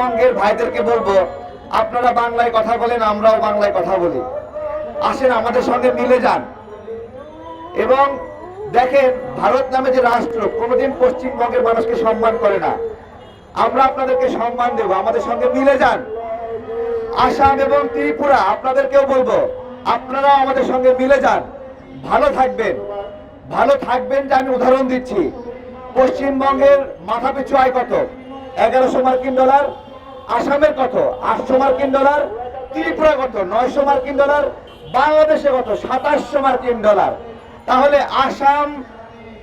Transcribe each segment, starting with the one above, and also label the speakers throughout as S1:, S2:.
S1: পশ্চিমবঙ্গের ভাইদেরকে বলব, আপনারা বাংলায় কথা বলেন, আমরাও বাংলায় কথা বলি। আসেন, আমাদের সঙ্গে মিলে যান। এবং দেখেন, ভারত নামে যে রাষ্ট্র, কোনোদিন পশ্চিমবঙ্গের মানুষকে সম্মান করে না। আমরা আপনাদেরকে সম্মান দেব, আমাদের সঙ্গে মিলে যান। আসাম এবং ত্রিপুরা, আপনাদেরকেও বলব, আপনারাও আমাদের সঙ্গে মিলে যান। ভালো থাকবেন। ভালো থাকবেন যে আমি উদাহরণ দিচ্ছি। পশ্চিমবঙ্গের মাথা পিছু আয় কত? এগারোশো মার্কিন ডলার? আসামের কত? আটশো মার্কিন ডলার, ত্রিপুরা কত? নয়শো মার্কিন ডলার, বাংলাদেশে কত? সাতাশশো মার্কিন ডলার। তাহলে আসাম,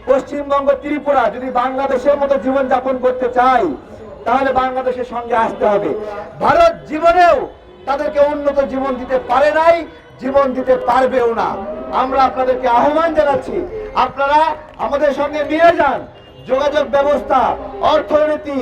S1: পশ্চিমবঙ্গ, ত্রিপুরা যদি বাংলাদেশের মতো জীবন যাপন করতে চাই, তাহলে বাংলাদেশের সঙ্গে আসতে হবে। ভারত জীবনেও তাদেরকে উন্নত জীবন দিতে পারে নাই, জীবন দিতে পারবেও না। আমরা আপনাদেরকে আহ্বান জানাচ্ছি, আপনারা আমাদের সঙ্গে মিলে যান। যোগাযোগ ব্যবস্থা, অর্থনীতি,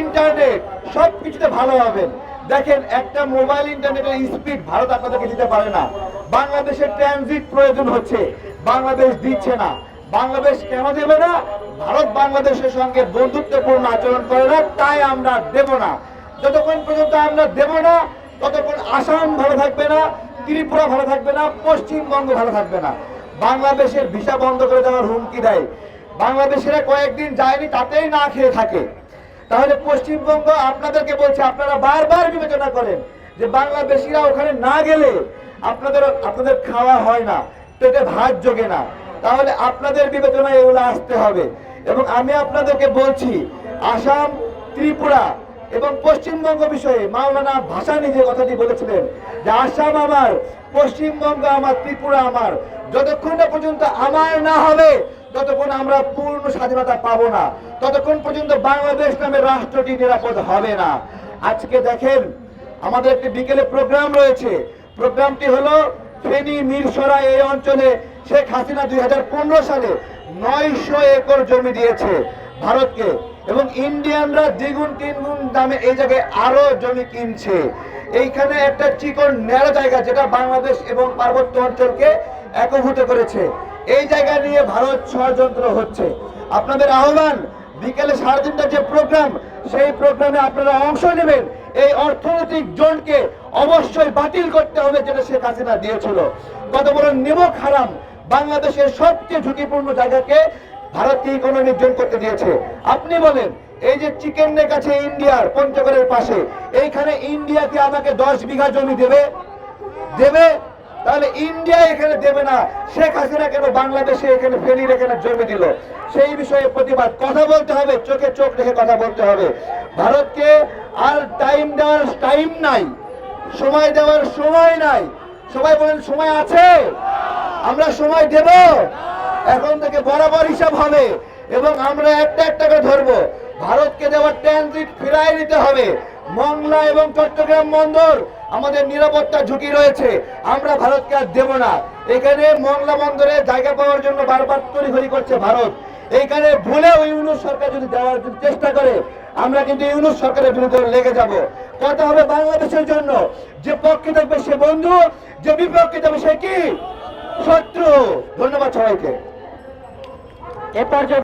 S1: ইন্টারনেট সব কিছুতে ভালো হবেন দেখেন, একটা মোবাইল ইন্টারনেটের স্পিড ভারত আপনাদেরকে দিতে পারে না। বাংলাদেশের ট্রানজিট প্রয়োজন হচ্ছে। বাংলাদেশ দিচ্ছে না। বাংলাদেশ কেন দেবে না? ভারত বাংলাদেশের সঙ্গে বন্ধুত্বপূর্ণ আচরণ করে না, তাই আমরা দেব না। যতক্ষণ পর্যন্ত আমরা দেব না, ততক্ষণ আসাম ভালো থাকবে না, ত্রিপুরা ভালো থাকবে না, পশ্চিমবঙ্গ ভালো থাকবে না। বাংলাদেশের ভিসা বন্ধ করে দেওয়ার হুমকি দেয়। বাংলাদেশেরা কয়েকদিন যায়নি, তাতেই না খেয়ে থাকে। তাহলে পশ্চিমবঙ্গ আপনাদেরকে বলছে, আপনারা বারবার বিবেচনা করেন যে বাংলাদেশিরা ওখানে না গেলে আপনাদের আপনাদের খাওয়া হয় না, পেটে ভাত জোগে না। তাহলে আপনাদের বিবেচনায় এগুলো আসতে হবে। এবং আমি আপনাদেরকে বলছি, আসাম, ত্রিপুরা এবং পশ্চিমবঙ্গ বিষয়ে মাওলানা ভাসানি যে কথাটি বলেছিলেন যে, আসাম আমার, পশ্চিমবঙ্গ আমার, ত্রিপুরা আমার, যতক্ষণ না পর্যন্ত আমার না হবে ততক্ষণ আমরা পূর্ণ স্বাধীনতা পাবো না। ততক্ষণ পর্যন্ত বাংলাদেশ নামে রাষ্ট্রটি নিরাপদ হবে না। আজকে দেখেন, আমাদের একটি বিকেলে প্রোগ্রাম রয়েছে। প্রোগ্রামটি হলো ফেনী মিরসরা এই অঞ্চলে শেখ হাসিনা দুই হাজার পনেরো সালে নয়শো একর জমি দিয়েছে ভারতকে এবং ইন্ডিয়ানরা দ্বিগুণ তিনগুণ দামে এই জায়গায় আরও জমি কিনছে। এইখানে একটা চিকন, ন্যাড়ো জায়গা যেটা বাংলাদেশ এবং পার্বত্য অঞ্চলকে একভূত করেছে। এই জায়গা নিয়ে ভারত ষড়যন্ত্র হচ্ছে। আপনাদের আহ্বান, বিকেলে সাড়ে তিনটার যে প্রোগ্রাম, সেই প্রোগ্রামে আপনারা অংশ নেবেন। এই অর্থনৈতিক জোনকে অবশ্যই বাতিল করতে হবে যেটা শেখ হাসিনা দিয়েছিল। কত বড় নিমক হারাম, বাংলাদেশের সবচেয়ে ঝুঁকিপূর্ণ জায়গাকে ভারতকে ইকোনমিক জোন করতে দিয়েছে? আপনি বলেন, এই যে চিকেনের কাছে ইন্ডিয়ার পঞ্চগড়ের পাশে, এইখানে ইন্ডিয়াকে আমাকে দশ বিঘা জমি দেবে? দেবে? তাহলে ইন্ডিয়া এখানে দেবে না। শেখ হাসিনা কেন বাংলাদেশে এখানে ফেলির এখানে জমি দিল? সেই বিষয়ে প্রতিবাদ। কথা বলতে হবে, চোখে চোখ রেখে কথা বলতে হবে। ভারতকে আর টাইম দেওয়ার টাইম নাই। সময় দেওয়ার সময় নাই। সবাই বলেন, সময় আছে? আমরা সময় দেব? এখন থেকে বরাবর হিসাব হবে। এবং আমরা একটা একটা করে ধরবো। ভারতকে দেওয়ার ট্রানজিট ফিরাই নিতে হবে। মংলা এবং চট্টগ্রাম বন্দর, আমাদের নিরাপত্তা ঝুঁকি রয়েছে। আমরা ভারতকে আর দেব না। এখানে মংলা বন্দরে জায়গা পাওয়ার জন্য বারবার তড়িঘড়ি করছে ভারত। এইখানে ভুলেও ইউনুস সরকার যদি দেওয়ার চেষ্টা করে, আমরা কিন্তু ইউনুস সরকারের বিরুদ্ধে লেগে যাব। কথা হবে বাংলাদেশের জন্য। যে পক্ষে থাকবে সে বন্ধু, যে বিপক্ষে থাকবে সে কি? শত্রু। ধন্যবাদ সবাইকে।
S2: এ পর্যায়ে